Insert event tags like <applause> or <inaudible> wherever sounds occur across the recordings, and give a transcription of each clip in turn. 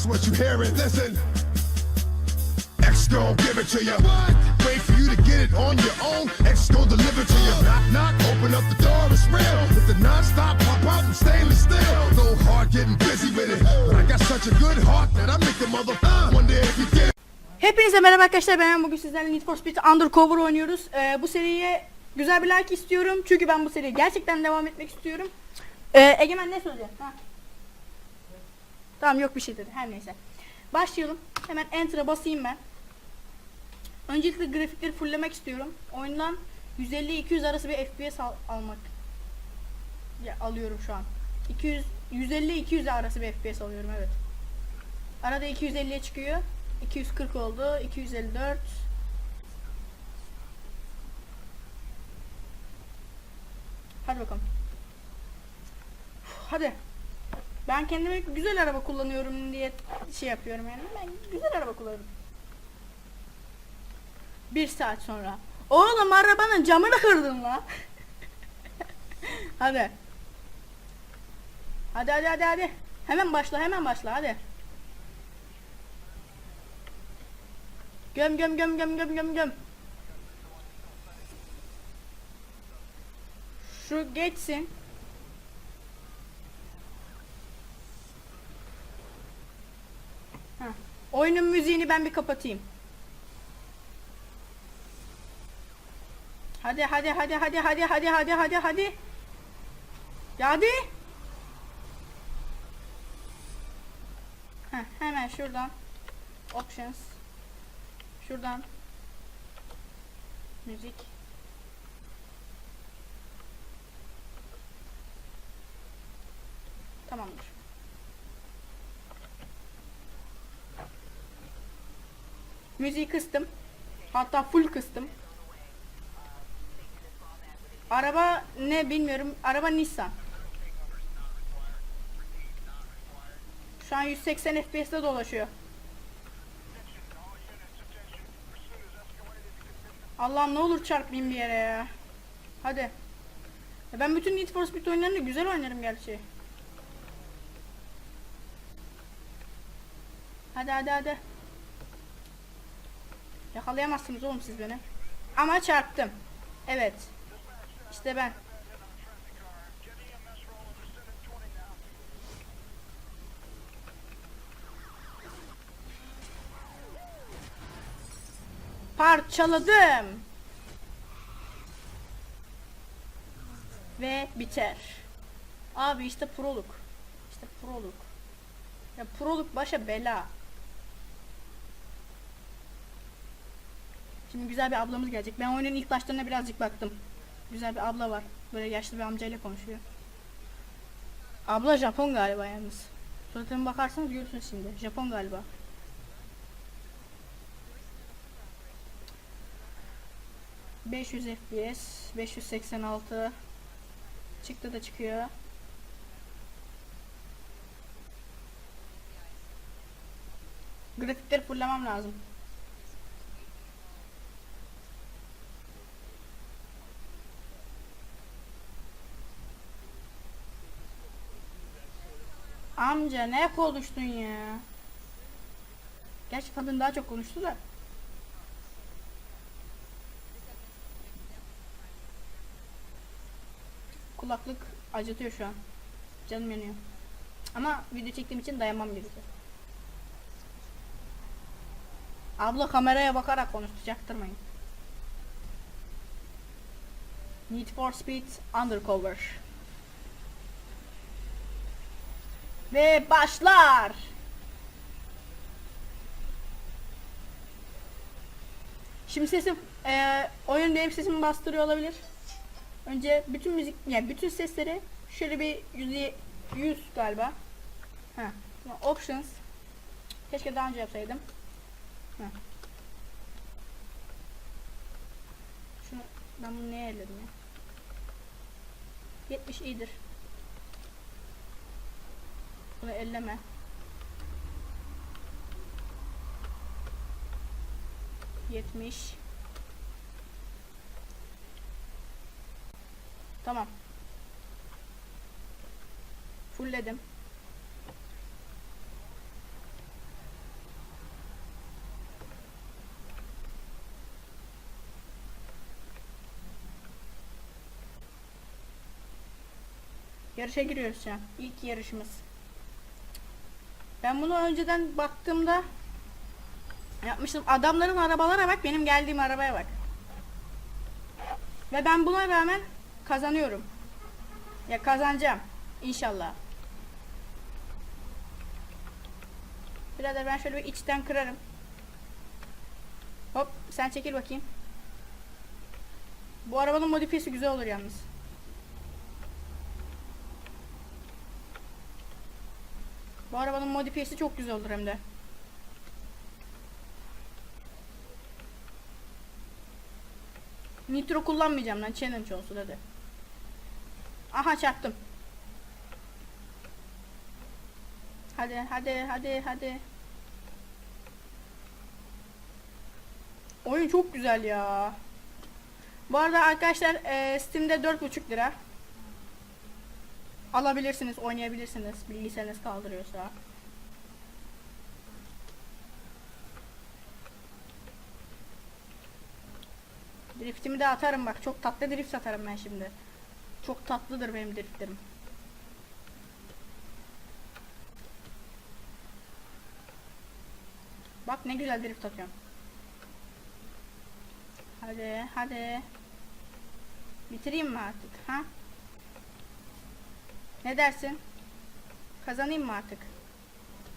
X what you hearing. Listen. X gon' give it to you. Wait for you to get it on your own. X gon' deliver to you. Knock, knock, open up the door, it's real. With the non-stop pop out from stainless steel. Go hard getting busy with it. But I got such a good heart that I make the mother wonder if you did. Hepinize merhaba arkadaşlar ben bugün sizlerle Need for Speed Undercover oynuyoruz. Ee, bu seriye güzel bir like istiyorum çünkü ben bu seriye gerçekten devam etmek istiyorum. Ee, Egemen ne söyleyeceksin? Ha. Tamam yok bir şey dedi her neyse. Başlayalım. Hemen Enter'a basayım ben. Öncelikle grafikleri fulllemek istiyorum. Oyundan 150-200 arası bir FPS al- almak. Ya, alıyorum şu an. 200 150-200 arası bir FPS alıyorum evet. Arada 250'ye çıkıyor. 240 oldu. 254. Hadi bakalım. Hadi. Ben kendime güzel araba kullanıyorum diye şey yapıyorum yani. Ben güzel araba kullanıyorum. Bir saat sonra. Oğlum arabanın camını kırdın la. <laughs> hadi. Hadi hadi hadi hadi. Hemen başla hemen başla hadi. Göm göm göm göm göm göm göm. Şu geçsin. Heh. Oyunun müziğini ben bir kapatayım. Hadi hadi hadi hadi hadi hadi hadi hadi hadi. Hadi. Heh, hemen şuradan options Şuradan müzik. Tamamdır. Müziği kıstım. Hatta full kıstım. Araba ne bilmiyorum. Araba Nissan. Şu an 180 FPS'te dolaşıyor. Allah'ım ne olur çarpmayayım bir yere ya. Hadi. Ya ben bütün Need for Speed oyunlarını güzel oynarım gerçi. Hadi hadi hadi. Yakalayamazsınız oğlum siz beni. Ama çarptım. Evet. İşte ben. Parçaladım. Ve biter. Abi işte proluk. İşte proluk. Ya proluk başa bela. Şimdi güzel bir ablamız gelecek. Ben oyunun ilk başlarına birazcık baktım. Güzel bir abla var. Böyle yaşlı bir amcayla konuşuyor. Abla Japon galiba yalnız. Suratına bakarsanız görürsünüz şimdi. Japon galiba. ...500 FPS... ...586... ...çıktı da çıkıyor... ...grafikleri fullemem lazım... Amca ne konuştun ya? Gerçi kadın daha çok konuştu da. Kulaklık acıtıyor şu an. Canım yanıyor. Ama video çektiğim için dayanmam gerekiyor. Abla kameraya bakarak konuştu. Çaktırmayın. Need for Speed Undercover. Ve başlar. Şimdi sesim eee oyun benim sesimi bastırıyor olabilir. Önce bütün müzik yani bütün sesleri şöyle bir yüzde 100 galiba. Ha. Options. Keşke daha önce yapsaydım. Ha. Şunu ben bunu neye elledim ya? 70 iyidir. Bunu elleme. Yetmiş. Tamam. Fullledim. Yarışa giriyoruz ya. İlk yarışımız. Ben bunu önceden baktığımda yapmıştım. Adamların arabalara bak, benim geldiğim arabaya bak. Ve ben buna rağmen kazanıyorum. Ya kazanacağım. İnşallah. Birader ben şöyle bir içten kırarım. Hop sen çekil bakayım. Bu arabanın modifiyesi güzel olur yalnız. Bu arabanın modifiyesi çok güzel olur hem de. Nitro kullanmayacağım lan challenge olsun hadi. Aha çarptım. Hadi hadi hadi hadi. Oyun çok güzel ya. Bu arada arkadaşlar e, Steam'de 4,5 lira. Alabilirsiniz, oynayabilirsiniz. Bilgisayarınız kaldırıyorsa. Driftimi de atarım bak. Çok tatlı drift atarım ben şimdi. Çok tatlıdır benim driftlerim. Bak ne güzel drift atıyorum. Hadi hadi. Bitireyim mi artık ha? Ne dersin? Kazanayım mı artık?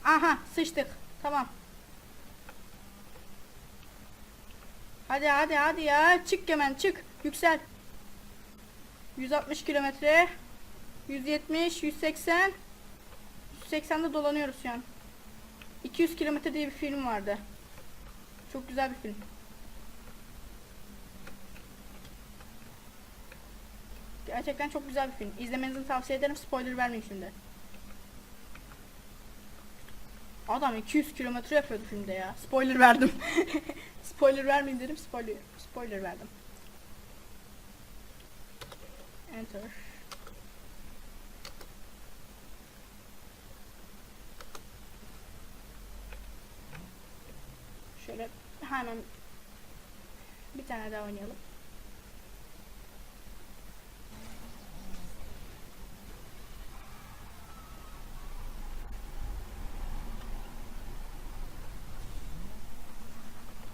Aha sıçtık. Tamam. Hadi hadi hadi ya. Çık hemen çık. Yüksel. 160 kilometre. 170, 180. 180'de dolanıyoruz şu an. 200 kilometre diye bir film vardı. Çok güzel bir film. Gerçekten çok güzel bir film. İzlemenizi tavsiye ederim. Spoiler vermeyeyim şimdi. Adam 200 kilometre yapıyordu filmde ya. Spoiler verdim. <laughs> spoiler vermeyeyim dedim. Spoiler spoiler verdim. Enter. Şöyle hemen bir tane daha oynayalım.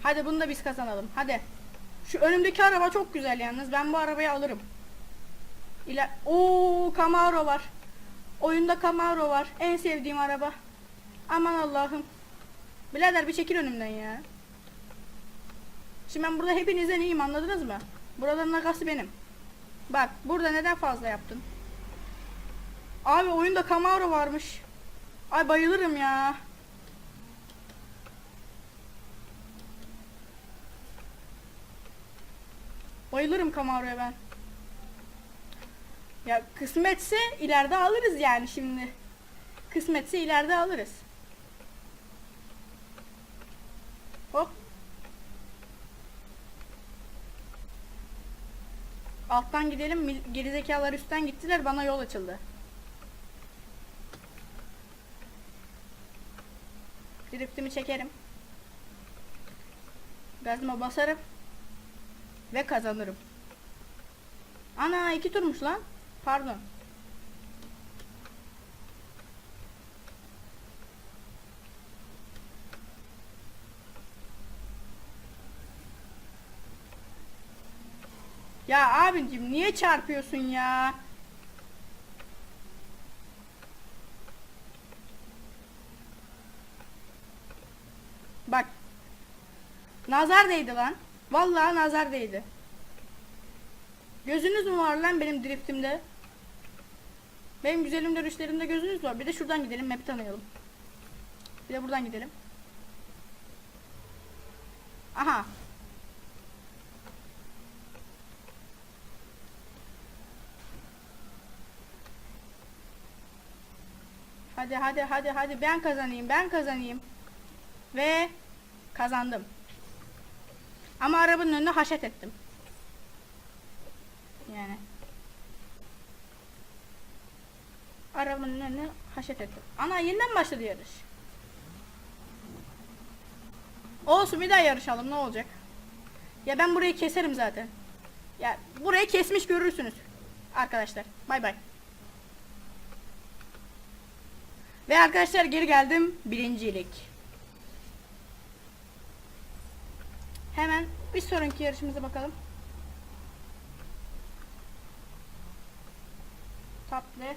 Hadi bunu da biz kazanalım. Hadi. Şu önümdeki araba çok güzel yalnız. Ben bu arabayı alırım. İler Oo Camaro var. Oyunda Camaro var. En sevdiğim araba. Aman Allah'ım. Birader bir çekil önümden ya. Şimdi ben burada hepinizden iyiyim anladınız mı? Buraların nakası benim. Bak burada neden fazla yaptın? Abi oyunda Camaro varmış. Ay bayılırım ya. Bayılırım Camaro'ya ben. Ya kısmetse ileride alırız yani şimdi. Kısmetse ileride alırız. Hop. Alttan gidelim. Gerizekalılar üstten gittiler. Bana yol açıldı. Driftimi çekerim. Gazıma basarım. Ve kazanırım. Ana iki turmuş lan. Pardon. Ya abicim niye çarpıyorsun ya? Bak. Nazar değdi lan. Vallahi nazar değdi. Gözünüz mü var lan benim driftimde? Benim güzelim dönüşlerimde gözünüz var. Bir de şuradan gidelim map'i tanıyalım. Bir de buradan gidelim. Aha. Hadi hadi hadi hadi ben kazanayım ben kazanayım. Ve kazandım. Ama arabanın önüne haşet ettim. Yani. Arabanın önüne haşet ettim. Ana yeniden başladı yarış. Olsun bir daha yarışalım ne olacak? Ya ben burayı keserim zaten. Ya burayı kesmiş görürsünüz. Arkadaşlar bay bay. Ve arkadaşlar geri geldim. Birincilik. Hemen bir sonraki yarışımıza bakalım. Tatlı.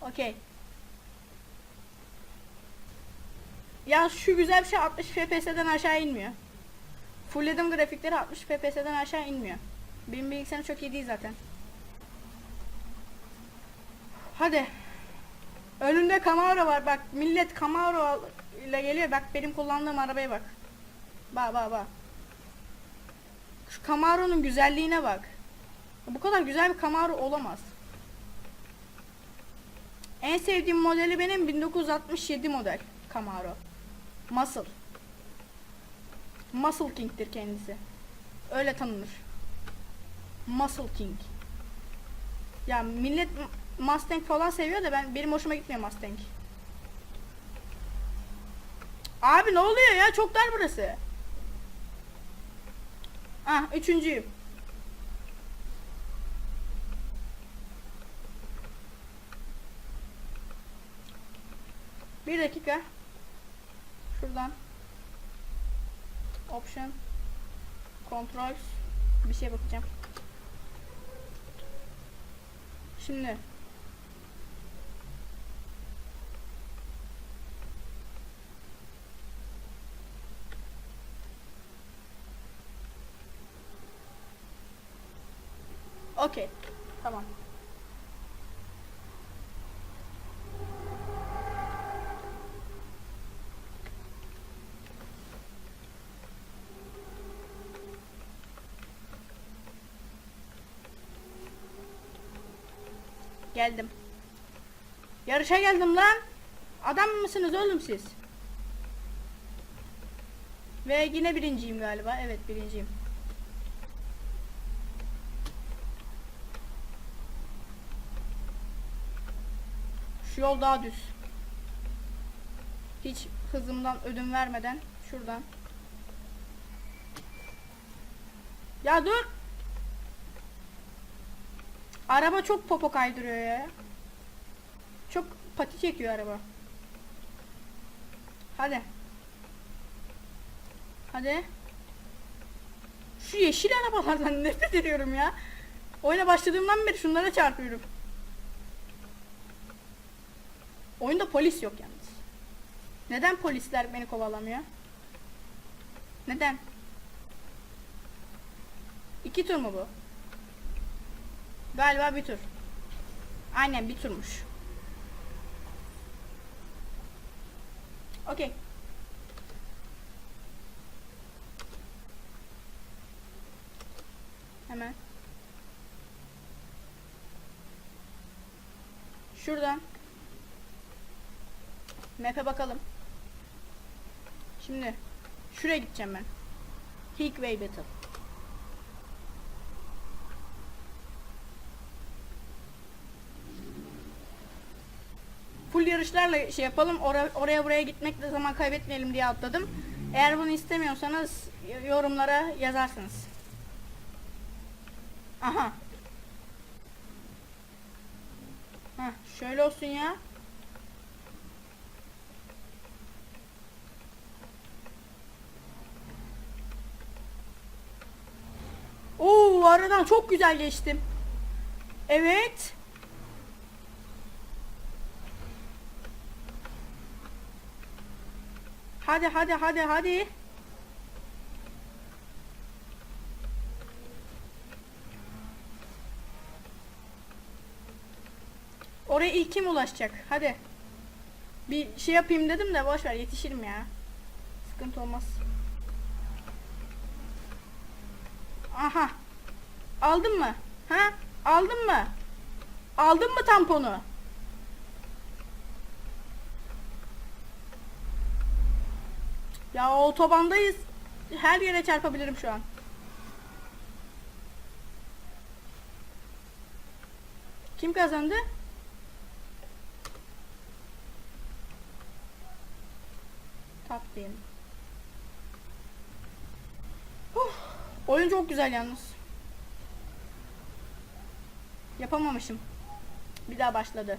Okey. Ya şu güzel bir şey 60 FPS'den aşağı inmiyor. Fullledim grafikleri 60 FPS'den aşağı inmiyor. Benim bilgisayarım çok iyi değil zaten. Hadi. Önünde Camaro var bak millet Camaro ile geliyor bak benim kullandığım arabaya bak. Bak bak bak. Şu Camaro'nun güzelliğine bak. Bu kadar güzel bir Camaro olamaz. En sevdiğim modeli benim 1967 model Camaro. Muscle. Muscle King'tir kendisi. Öyle tanınır. Muscle King. Ya millet Mustang falan seviyor da ben benim hoşuma gitmiyor Mustang. Abi ne oluyor ya? Çok dar burası. Ah üçüncüyüm. Bir dakika. Şuradan. Option. Controls. Bir şey bakacağım. Şimdi. Okey. Tamam. Geldim. Yarışa geldim lan. Adam mısınız oğlum siz? Ve yine birinciyim galiba. Evet birinciyim. Yol daha düz. Hiç hızımdan ödün vermeden şuradan. Ya dur. Araba çok popo kaydırıyor ya. Çok pati çekiyor araba. Hadi. Hadi. Şu yeşil arabalardan <laughs> nefret ediyorum ya. Oyuna başladığımdan beri şunlara çarpıyorum. Oyunda polis yok yalnız. Neden polisler beni kovalamıyor? Neden? İki tur mu bu? Galiba bir tur. Aynen bir turmuş. Okey. Hemen. Şuradan. Map'e bakalım. Şimdi şuraya gideceğim ben. Hickway Battle. full yarışlarla şey yapalım. Ora- oraya buraya gitmekle zaman kaybetmeyelim diye atladım. Eğer bunu istemiyorsanız yorumlara yazarsınız. Aha. Heh, şöyle olsun ya. Aradan çok güzel geçtim. Evet. Hadi hadi hadi hadi. Oraya ilk kim ulaşacak? Hadi. Bir şey yapayım dedim de boş ver yetişirim ya. Sıkıntı olmaz. Aha. Aldın mı? Ha? Aldın mı? Aldın mı tamponu? Ya otobandayız. Her yere çarpabilirim şu an. Kim kazandı? Tatlıyım. Oyun çok güzel yalnız. Yapamamışım. Bir daha başladı.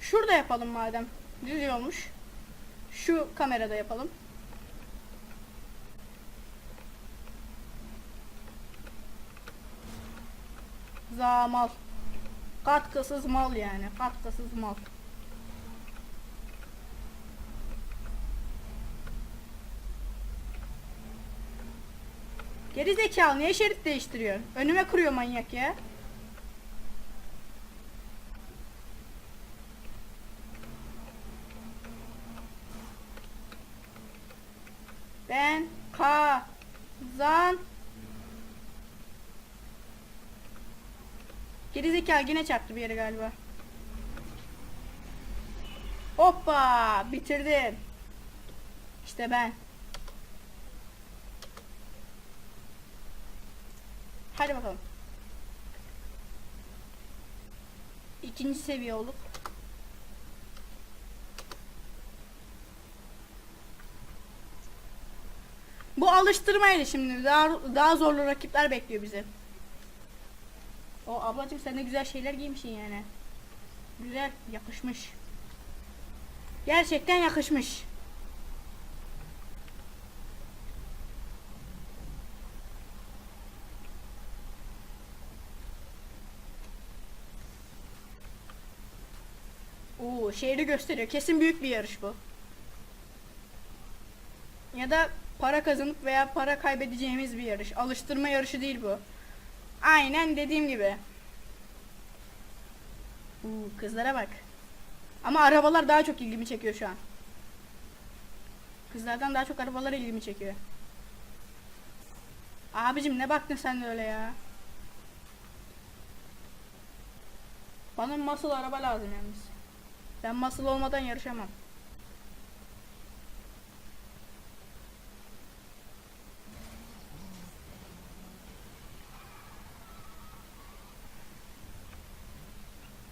Şurada yapalım madem. Düz yolmuş. Şu kamerada yapalım. Zamal. Katkısız mal yani. Katkısız mal. Geri zekalı niye şerit değiştiriyor? Önüme kuruyor manyak ya. Ben kazan Geri zekalı yine çarptı bir yere galiba. Hoppa bitirdim. İşte ben. Hadi bakalım. İkinci seviye olduk. Bu alıştırmayla şimdi daha daha zorlu rakipler bekliyor bizi. O ablacığım sen de güzel şeyler giymişsin yani. Güzel, yakışmış. Gerçekten yakışmış. Oo, şehri gösteriyor. Kesin büyük bir yarış bu. Ya da para kazanıp veya para kaybedeceğimiz bir yarış. Alıştırma yarışı değil bu. Aynen dediğim gibi. Uuu kızlara bak. Ama arabalar daha çok ilgimi çekiyor şu an. Kızlardan daha çok arabalar ilgimi çekiyor. Abicim ne baktın sen de öyle ya? Bana muscle araba lazım yalnız. Ben muscle olmadan yarışamam.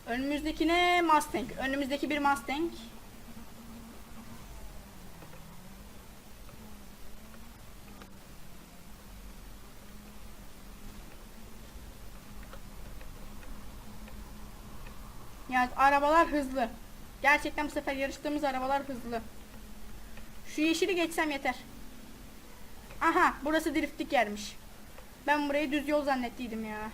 Önümüzdeki ne? Mustang. Önümüzdeki bir Mustang. Yani arabalar hızlı. Gerçekten bu sefer yarıştığımız arabalar hızlı. Şu yeşili geçsem yeter. Aha burası driftlik yermiş. Ben burayı düz yol zannettiydim ya.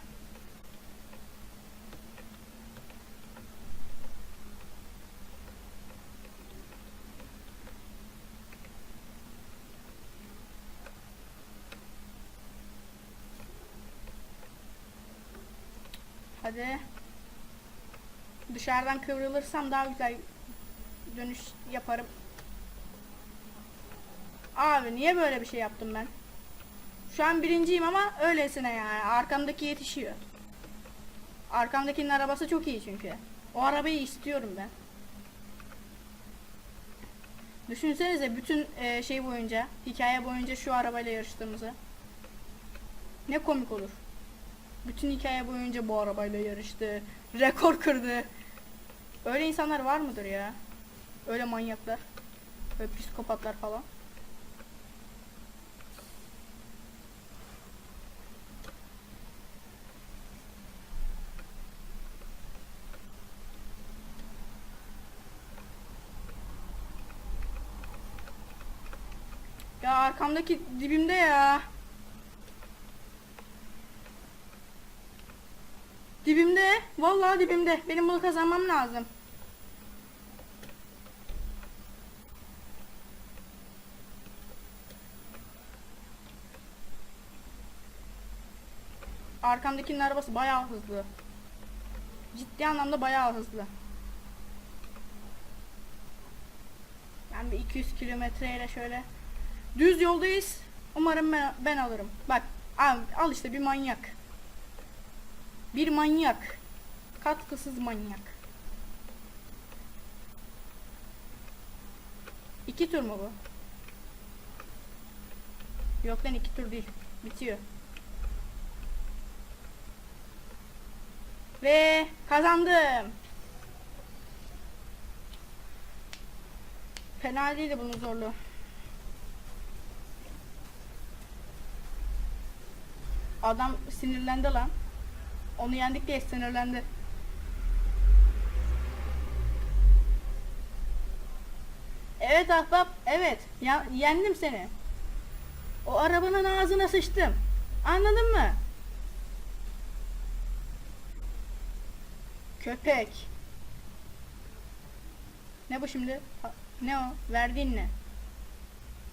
Hadi. Dışarıdan kıvrılırsam daha güzel dönüş yaparım. Abi niye böyle bir şey yaptım ben? Şu an birinciyim ama öylesine yani. Arkamdaki yetişiyor. Arkamdakinin arabası çok iyi çünkü. O arabayı istiyorum ben. Düşünsenize bütün e, şey boyunca, hikaye boyunca şu arabayla yarıştığımızı. Ne komik olur. Bütün hikaye boyunca bu arabayla yarıştı. Rekor kırdı. Öyle insanlar var mıdır ya? Öyle manyaklar. Öyle psikopatlar falan. Ya arkamdaki dibimde ya. Dibimde. Vallahi dibimde. Benim bunu kazanmam lazım. Arkamdakinin arabası bayağı hızlı. Ciddi anlamda bayağı hızlı. Ben bir 200 kilometreyle şöyle düz yoldayız. Umarım ben, ben alırım. Bak al, al işte bir manyak. Bir manyak. Katkısız manyak. İki tur mu bu? Yok lan iki tur değil. Bitiyor. Ve kazandım. Fena değildi bunun zorluğu. Adam sinirlendi lan. Onu yendik diye sinirlendi. Evet ahbap, evet. Ya, yendim seni. O arabanın ağzına sıçtım. Anladın mı? Köpek. Ne bu şimdi? Ha- Ne o? Verdiğin ne?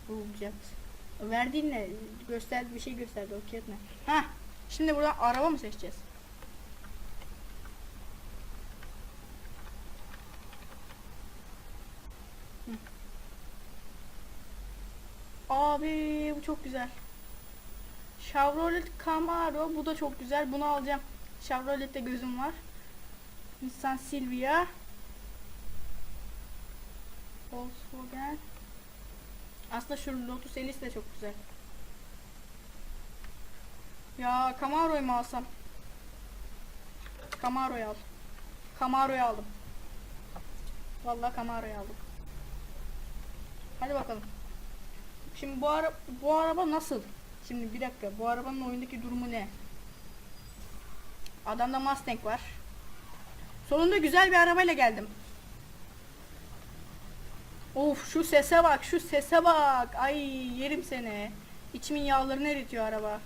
Bulacağız. Verdiğin ne? Gösterdi bir şey gösterdi o kağıt ne? Hah. Şimdi buradan araba mı seçeceğiz? Abi bu çok güzel. Chevrolet Camaro bu da çok güzel. Bunu alacağım. Chevrolet'te gözüm var. Nissan Silvia. Volkswagen. Aslında şu Lotus Elise de çok güzel. Ya Camaro'yu mu alsam? Camaro'yu al. Camaro'yu aldım. Vallahi Camaro'yu aldım. Hadi bakalım. Şimdi bu ara bu araba nasıl? Şimdi bir dakika. Bu arabanın oyundaki durumu ne? Adamda Mustang var. Sonunda güzel bir arabayla geldim. Of şu sese bak, şu sese bak. Ay yerim seni. İçimin yağlarını eritiyor araba.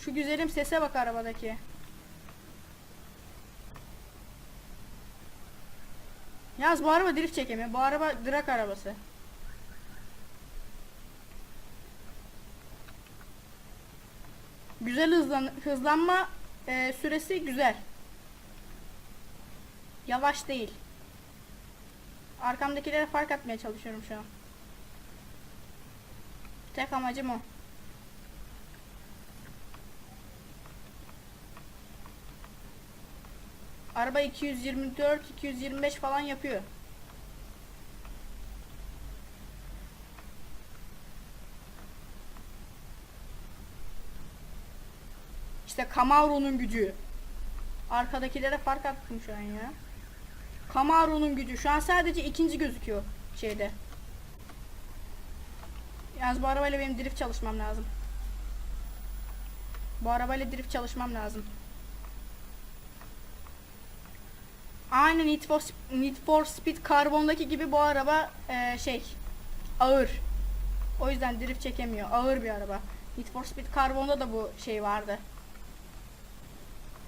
Şu güzelim sese bak arabadaki. Yaz bu araba drift çekemiyor. Bu araba drag arabası. Güzel hızlan hızlanma e, süresi güzel. Yavaş değil. Arkamdakilere fark atmaya çalışıyorum şu an. Tek amacım o. Araba 224, 225 falan yapıyor. İşte Camaro'nun gücü. Arkadakilere fark attım şu an ya. Camaro'nun gücü. Şu an sadece ikinci gözüküyor şeyde. Yalnız bu arabayla benim drift çalışmam lazım. Bu arabayla drift çalışmam lazım. Aynen Need for, Need for Speed Carbon'daki gibi bu araba e, şey ağır. O yüzden drift çekemiyor. Ağır bir araba. Need for Speed Carbon'da da bu şey vardı.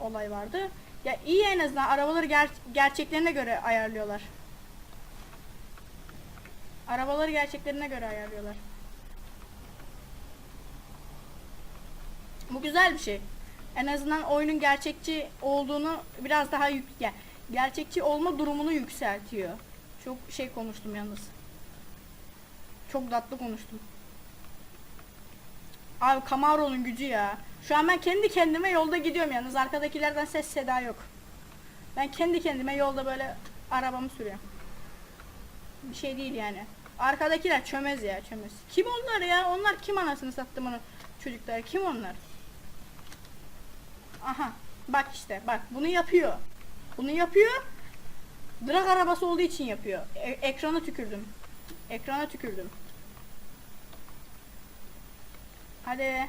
Olay vardı. Ya iyi en azından arabaları ger- gerçeklerine göre ayarlıyorlar. Arabaları gerçeklerine göre ayarlıyorlar. Bu güzel bir şey. En azından oyunun gerçekçi olduğunu biraz daha yük gerçekçi olma durumunu yükseltiyor. Çok şey konuştum yalnız. Çok tatlı konuştum. Abi Camaro'nun gücü ya. Şu an ben kendi kendime yolda gidiyorum yalnız. Arkadakilerden ses seda yok. Ben kendi kendime yolda böyle arabamı sürüyorum. Bir şey değil yani. Arkadakiler çömez ya çömez. Kim onlar ya? Onlar kim anasını sattı bunu çocuklar? Kim onlar? Aha. Bak işte bak bunu yapıyor. Bunu yapıyor. Drag arabası olduğu için yapıyor. E- ekrana tükürdüm. Ekrana tükürdüm. Hadi.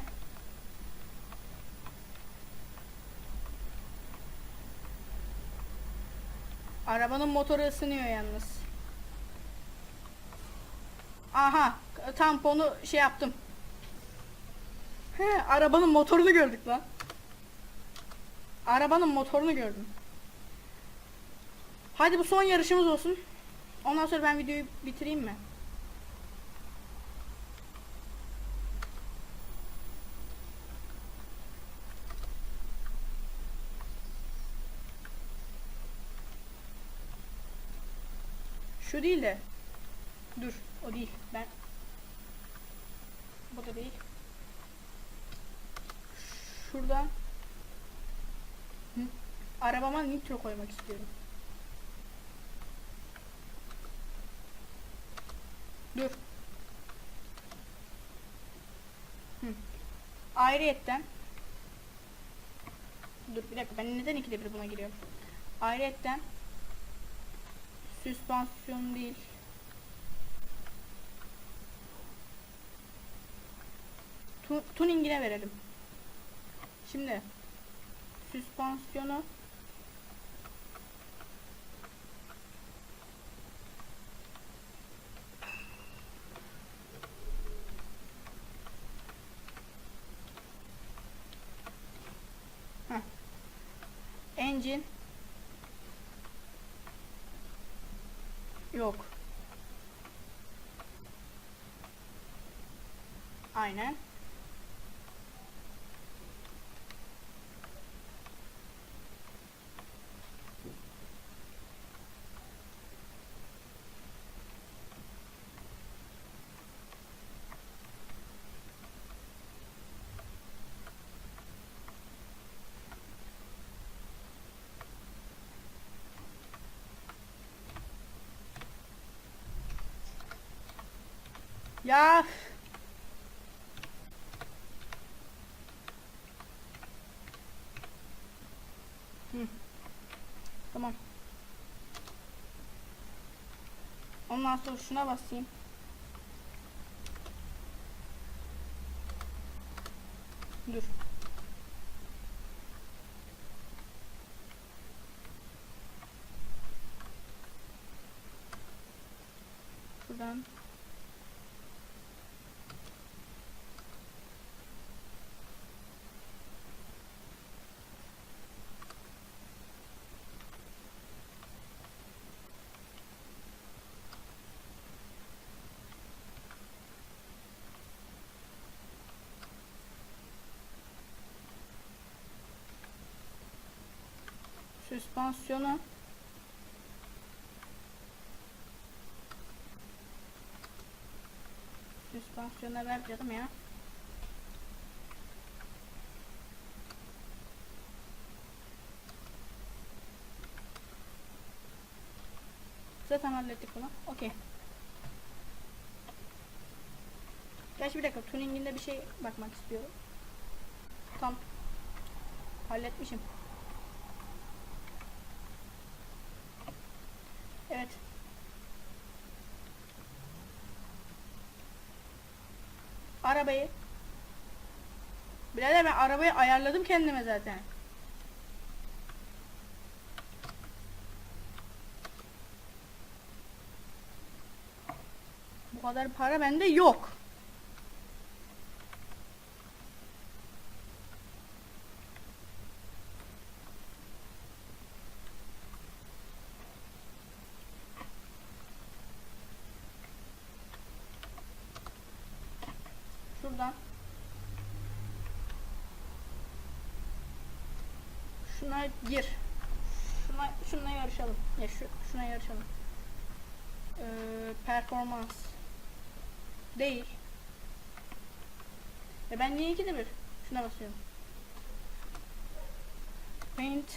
Arabanın motoru ısınıyor yalnız. Aha, tamponu şey yaptım. He, arabanın motorunu gördük lan. Arabanın motorunu gördüm. Hadi bu son yarışımız olsun. Ondan sonra ben videoyu bitireyim mi? Şu değil de. Dur, o değil. Ben Bu da değil. Şuradan? Arabama nitro koymak istiyorum. Dur. Hı. Ayrıyetten Dur bir dakika ben neden ikide bir buna giriyorum? Ayrıyetten Süspansiyon değil. Tu tuning'ine verelim. Şimdi süspansiyonu Heh. Engine Aynen. Ya. Hı. Tamam. Ondan sonra şuna basayım. Dur. Şuradan süspansiyonu süspansiyona ver canım ya. Zaten hallettik bunu. Okey. Gerçi bir dakika tuninginde bir şey bakmak istiyorum. Tam halletmişim. Evet. Arabayı. Birader ben arabayı ayarladım kendime zaten. Bu kadar para bende yok. Şuradan. Şuna gir. Şuna şuna yarışalım. Ya şu şuna yarışalım. Ee, performans. Değil. E ben niye ikide bir? Şuna basıyorum. Paint.